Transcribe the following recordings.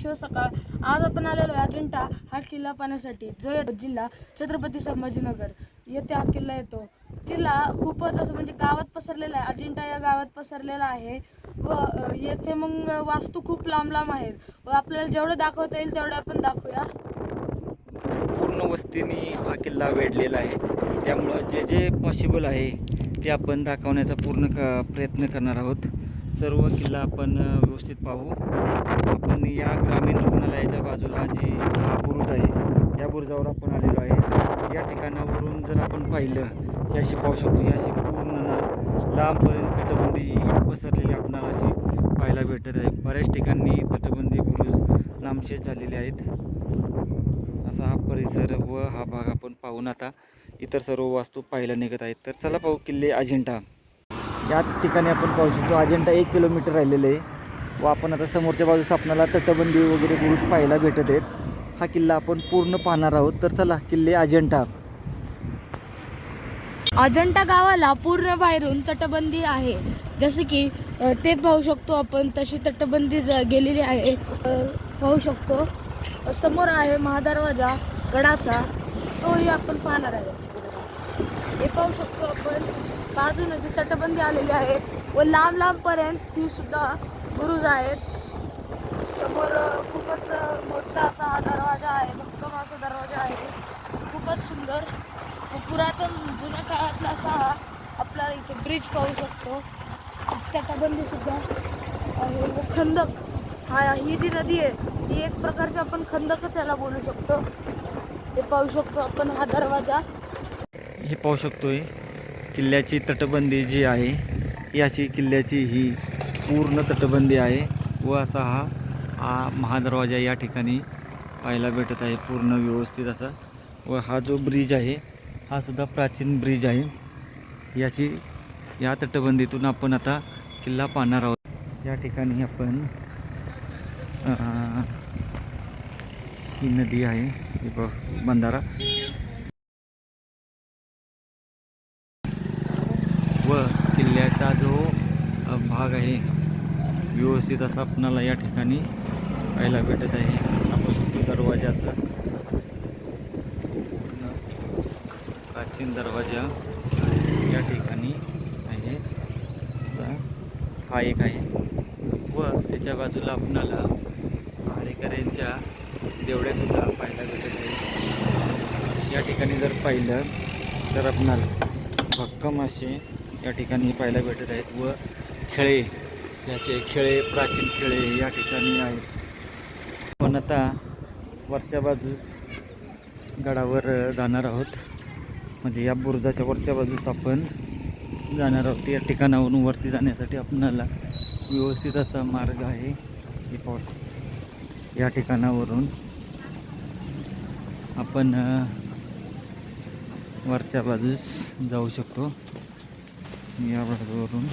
शिव सकाळ. आज आपण आलेलो आहे अजिंठा हा किल्ला पाहण्यासाठी जो येतो जिल्हा छत्रपती संभाजीनगर. येथे हा किल्ला येतो. किल्ला खूपच असं म्हणजे गावात पसरलेला आहे. अजिंठा या गावात पसरलेला आहे. व येथे मग वास्तू खूप लांब लांब आहेत. व आपल्याला जेवढं दाखवता येईल तेवढं आपण दाखवूया. पूर्ण वस्तीने हा किल्ला वेढलेला आहे. त्यामुळं जे जे पॉसिबल आहे ते आपण दाखवण्याचा पूर्ण क प्रयत्न करणार आहोत. सर्व किल्ला आपण व्यवस्थित पाहू. आपण या ग्रामीण रुग्णालयाच्या बाजूला जी हा बुरुज आहे या बुरुजावर आपण आलेलो आहे. या ठिकाणावरून जर आपण पाहिलं याशी अशी पाहू शकतो याशी अशी पूर्ण ना लांबपर्यंत तटबंदी पसरलेली आपणाला अशी पाहायला भेटत आहे. बऱ्याच ठिकाणी तटबंदी बुरुज नामशेष झालेले आहेत. असा हा परिसर व हा भाग आपण पाहून आता इतर सर्व वास्तू पाहायला निघत आहेत. तर चला पाहू किल्ले अजिंठा. या ठिकाणी आपण पाहू शकतो अजिंठा एक किलोमीटर राहिलेलं आहे. व आपण आता समोरच्या बाजूस आपणाला तटबंदी वगैरे बुरुज पाहायला भेटत आहेत. हा किल्ला आपण पूर्ण पाहणार आहोत. तर चला किल्ले अजिंठा. अजंठा गावाला पूर्ण बाहेरून तटबंदी आहे. जसे की ते पाहू शकतो आपण तशी तटबंदी ज- गेलेली आहे. पाहू शकतो. समोर आहे महादरवाजा गडाचा. तोही आपण पाहणार आहे हे पाहू शकतो आपण. बाजूने जी तटबंदी आलेली आहे व लांब लांबपर्यंत ही सुद्धा बुरुज आहेत. समोर खूपच मोठा असा हा दरवाजा आहे भक्कम असा दरवाजा आहे. खूपच सुंदर व पुरातन जुन्या काळातला असा हा आपला इथे ब्रिज पाहू शकतो. तटबंदी सुद्धा आहे व खंदक. हा ही जी नदी आहे ही एक प्रकारची आपण खंदकच याला बोलू शकतो. हे पाहू शकतो आपण हा दरवाजा. हे पाहू शकतो किल्ल्याची तटबंदी जी आहे याची अशी किल्ल्याची ही पूर्ण तटबंदी आहे व असा हा हा महादरवाजा या ठिकाणी पाहायला भेटत आहे पूर्ण व्यवस्थित असा. व हा जो ब्रिज आहे हा सुद्धा प्राचीन ब्रिज आहे. याची या तटबंदीतून आपण आता किल्ला पाहणार आहोत. या ठिकाणी आपण ही नदी आहे. बंधारा व किल्ल्याचा जो अ, भाग आहे व्यवस्थित असा आपणाला या ठिकाणी पाहायला भेटत आहे. आपण दरवाजाचा पूर्ण प्राचीन दरवाजा या ठिकाणी आहे. असा हा एक आहे. व त्याच्या बाजूला आपणाला भाडेकऱ्यांच्या देवड्यासुद्धा पाहायला भेटत आहे. या ठिकाणी जर पाहिलं तर आपणाला भक्कम असे या ठिकाणी पाहायला भेटत आहेत. व खेळे याचे खेळे प्राचीन खेळे या ठिकाणी आहेत. पण आता वरच्या बाजूस गडावर जाणार आहोत. म्हणजे या बुरुजाच्या वरच्या बाजूस आपण जाणार आहोत. या ठिकाणावरून वरती जाण्यासाठी आपणाला व्यवस्थित असा मार्ग आहे. या ठिकाणावरून आपण वरच्या बाजूस जाऊ शकतो. या बाजूवरून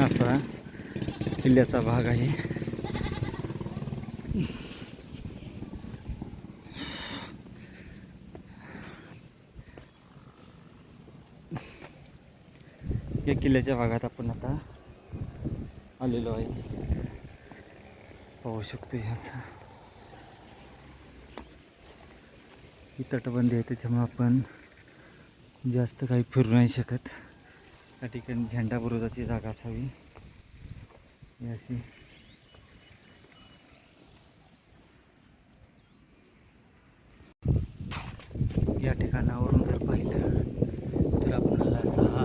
असा किल्ल्याचा भाग आहे. या किल्ल्याच्या भागात आपण आता आलेलो आहे. पाहू शकतो ह्याचा ही तटबंदी आहे त्याच्यामुळे आपण जास्त काही फिरू नाही शकत. त्या ठिकाणी झेंडा बुरुजाची जागा असावी. अशी. या ठिकाणावरून जर पाहिलं तर आपल्याला सहा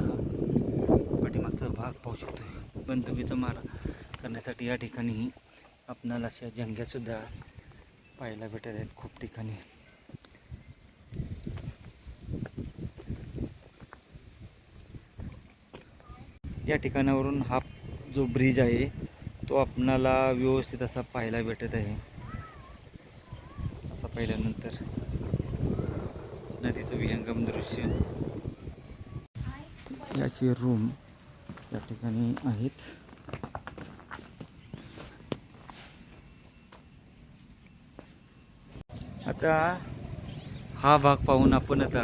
पाठीमागचा भाग पाहू शकतो बंदुकीचा मारा करण्यासाठी या ठिकाणी आपणाला अशा जंग्यासुद्धा पाहायला भेटत आहेत खूप ठिकाणी. या ठिकाणावरून हा जो ब्रिज आहे तो आपणाला व्यवस्थित असा पाहायला भेटत आहे. असा पाहिल्यानंतर नदीचं विहंगम दृश्य. याचे रूम या ठिकाणी आहेत. आता हा भाग पाहून आपण आता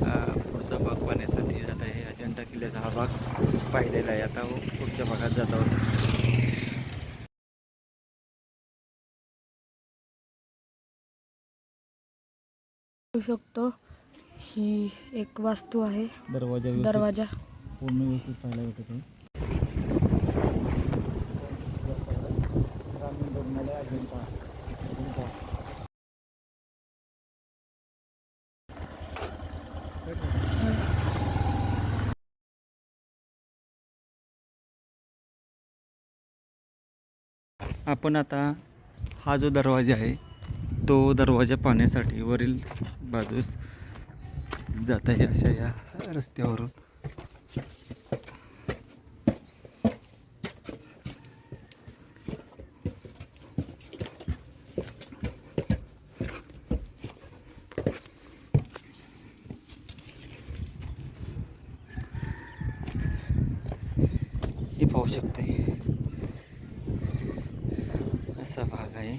अ, पुढचा भाग पाहण्यासाठी जात आहे अजंठा किल्ल्याचा हा भाग पाहिलेला आहे. आता पुढच्या भागात जात आहोत. शकतो ही एक वास्तू आहे. दरवाजा दरवाजा. पूर्ण व्यवस्थित पाहायला भेटत आहे ग्रामीण रुग्णालय अजंठा अजंठा आपण आता हा जो दरवाजा आहे तो दरवाजा पाहण्यासाठी वरील बाजूस जात आहे अशा या रस्त्यावरून हे पाहू शकते असा भाग आहे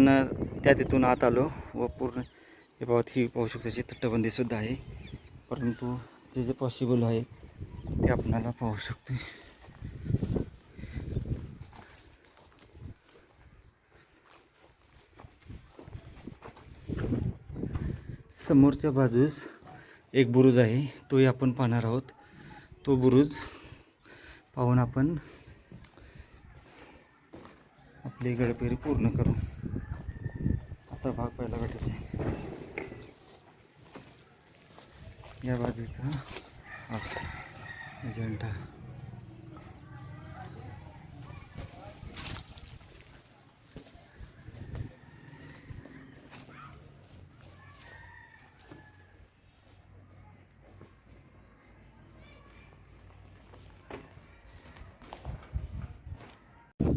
आपण त्या तिथून आत आलो व पूर्ण हे पाहत ही पाहू शकतो जी तटबंदीसुद्धा आहे. परंतु जे जे पॉसिबल आहे ते आपणाला पाहू शकते समोरच्या बाजूस एक बुरुज आहे तोही आपण पाहणार आहोत. तो बुरुज पाहून आपण आपली गडपेरी पूर्ण करू. मागचा भाग पहिला भेटत आहे. या बाजूचा भाग अजंठा.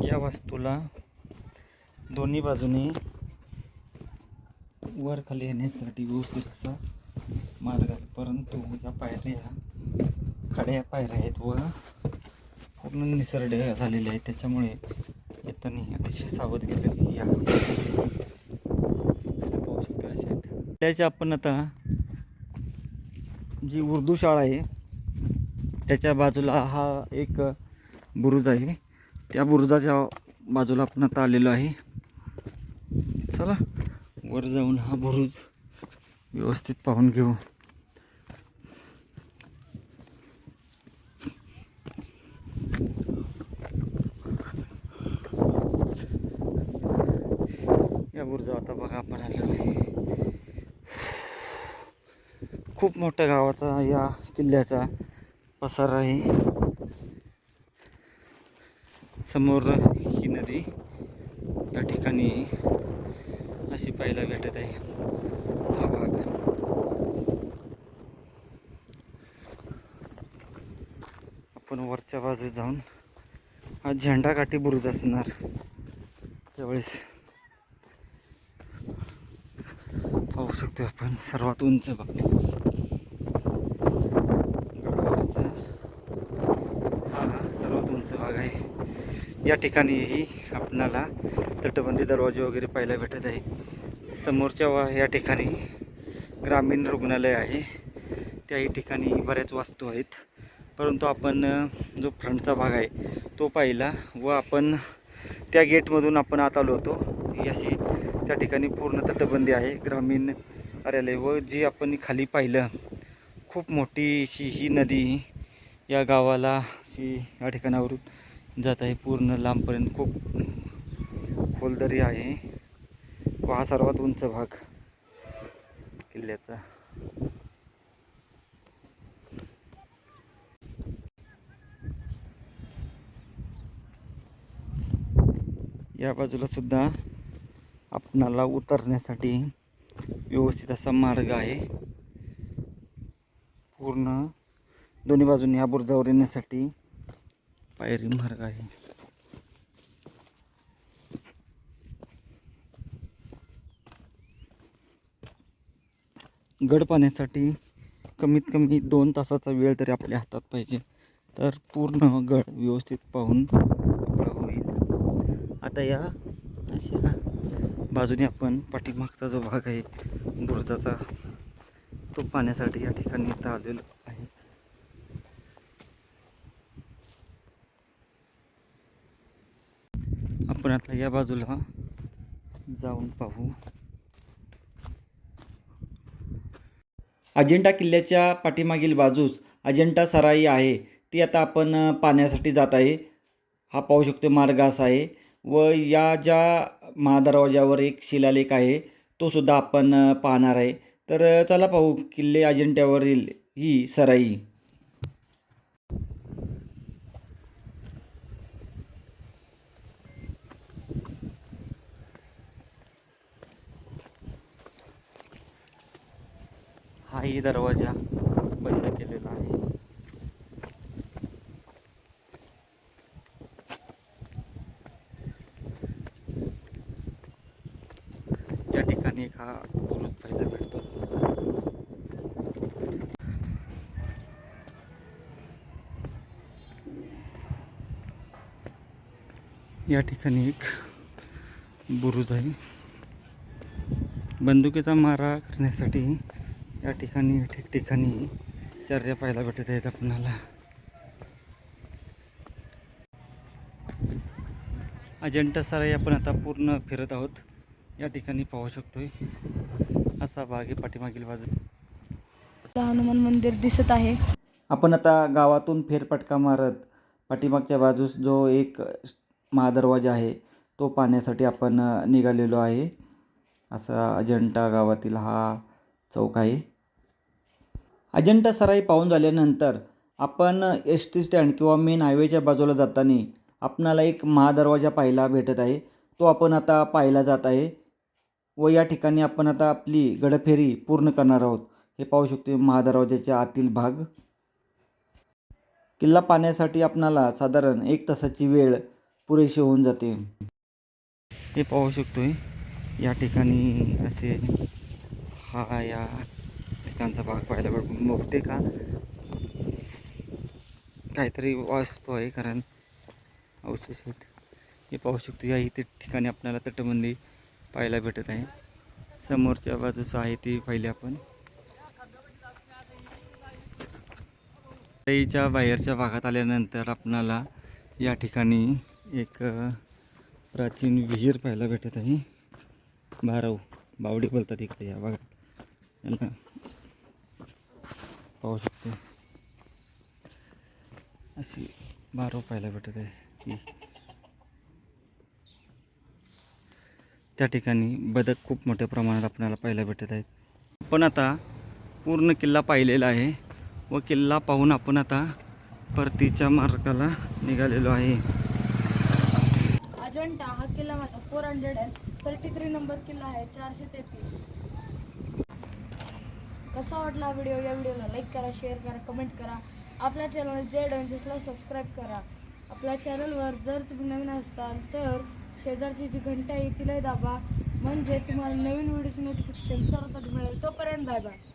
या वास्तूला दोन्ही बाजूने वर खाली येण्यासाठी व्यवस्थित असा मार्ग आहे. परंतु या पायऱ्या खड्या पायऱ्या आहेत व पूर्ण निसरडे झालेले आहेत. त्याच्यामुळे येताना अतिशय सावधगिरी या पाहू शकतो अशा आहेत. त्याच्या आपण आता जी उर्दू शाळा आहे त्याच्या बाजूला हा एक बुरुज आहे. त्या बुरुजाच्या बाजूला आपण आता आलेलो आहे. चला. वर जाऊन हा बुरुज व्यवस्थित पाहून घेऊ. या बुरुजा आता बघा आपण आलो खूप मोठ्या गावाचा या किल्ल्याचा पसार आहे. समोर ही नदी या ठिकाणी अशी पाहायला भेटत आहे. हा भाग. आपण वरच्या बाजू जाऊन हा झेंडा काठी बुरुज असणार. त्यावेळेस पाहू शकतो आपण सर्वात उंच भाग गडावरचा हा सर्वात उंच भाग आहे या ठिकाणीही आपणाला तटबंदी दरवाजे वगैरे पाहायला भेटत आहे. समोरच्या वा या ठिकाणी ग्रामीण रुग्णालय आहे. त्याही ठिकाणी बऱ्याच वास्तू आहेत. परंतु आपण जो फ्रंटचा भाग आहे तो पाहिला व आपण त्या गेटमधून आपण आत आलो होतो. अशी त्या ठिकाणी पूर्ण तटबंदी आहे. ग्रामीण कार्यालय व जी आपण खाली पाहिलं खूप मोठी ही नदी या गावाला अशी या ठिकाणावरून जात आहे. पूर्ण लांबपर्यंत खूप खोलदरी आहे. व हा सर्वात उंच भाग किल्ल्याचा. या बाजूला सुद्धा आपणाला उतरण्यासाठी व्यवस्थित असा मार्ग आहे. पूर्ण दोन्ही बाजूंनी या बुरजावर येण्यासाठी पायरी मार्ग आहे. गड पाण्यासाठी कमीत कमी दोन तासाचा वेळ तरी आपल्या हातात पाहिजे. तर पूर्ण गड व्यवस्थित पाहून सगळं होईल. आता या अशा बाजूने आपण पाठीमागचा जो भाग आहे बुरुजाचा तो पाण्यासाठी या ठिकाणी इथं आलेलो आहे आपण आता या बाजूला जाऊन पाहू. अजिंठा किल्ल्याच्या पाठीमागील बाजूस अजिंठा सराई आहे. ती आता आपण पाण्यासाठी पाहण्यासाठी जात आहे. हा पाहू शकतो मार्ग असा आहे व या ज्या महादरवाज्यावर एक शिलालेख आहे तो सुद्धा आपण पाहणार आहे. तर चला पाहू किल्ले अजिंठ्यावरील ही सराई. ही दरवाजा बंद केलेला आहे. या ठिकाणी एक हा बुरुज पाहायला भेटतो या ठिकाणी एक बुरुज आहे. बंदुकीचा मारा करण्यासाठी या ठिकाणी ठिकठिकाणी चर्या पाहायला भेटत आहेत आपणाला. अजंठा सराई आपण आता पूर्ण फिरत आहोत. या ठिकाणी पाहू शकतोय. असा भाग आहे पाठीमागील बाजू. हनुमान मंदिर दिसत आहे. आपण आता गावातून फेरफटका मारत पाठीमागच्या बाजूस जो एक महादरवाजा आहे तो पाहण्यासाठी आपण निघालेलो आहे. असा अजंठा गावातील हा चौक आहे. अजंठा सराई पाहून झाल्यानंतर आपण एस टी स्टँड किंवा मेन हायवेच्या बाजूला जाताना आपणाला एक महादरवाजा पाहायला भेटत आहे. तो आपण आता पाहायला जात आहे व या ठिकाणी आपण आता आपली गडफेरी पूर्ण करणार आहोत. हे पाहू शकतो महादरवाज्याच्या आतील भाग. किल्ला पाहण्यासाठी आपणाला साधारण एक तासाची वेळ पुरेशी होऊन जाते. हे पाहू शकतोय या ठिकाणी असे हा या ठिकाणचा भाग पाहायला भेटून बहुतेक का? काहीतरी वाचतो आहे कारण अवशेष आहेत. हे पाहू शकतो या इथे ठिकाणी आपल्याला तटबंदी पाहायला भेटत आहे. समोरच्या बाजूस आहे ती पाहिली आपण. तईच्या बाहेरच्या भागात आल्यानंतर आपणाला या ठिकाणी एक प्राचीन विहीर पाहायला भेटत आहे. बारव बावडी बोलतात इकडे या भागात. याला पाहू शकतो. अशी बारव पाहायला भेटत आहे त्या ठिकाणी बदक खूप मोठ्या प्रमाणात आपल्याला पाहायला भेटत आहेत. आपण आता पूर्ण किल्ला पाहिलेला आहे व किल्ला पाहून आपण आता परतीच्या मार्गाला निघालेलो आहे. अजंठा हा किल्ला माझा four hundred and thirty three number किल्ला आहे चारशे तेहतीस. कसा वाटला व्हिडिओ या व्हिडिओला लाईक करा शेअर करा कमेंट करा. आपल्या चॅनल जे डन्सेसला सबस्क्राईब करा. आपल्या चॅनलवर जर तुम्ही नवीन असताल तर शेजारची जी घंटा आहे तिलाही दाबा. म्हणजे तुम्हाला नवीन व्हिडिओची नोटिफिकेशन सर्वात मिळेल. तोपर्यंत बाय बाय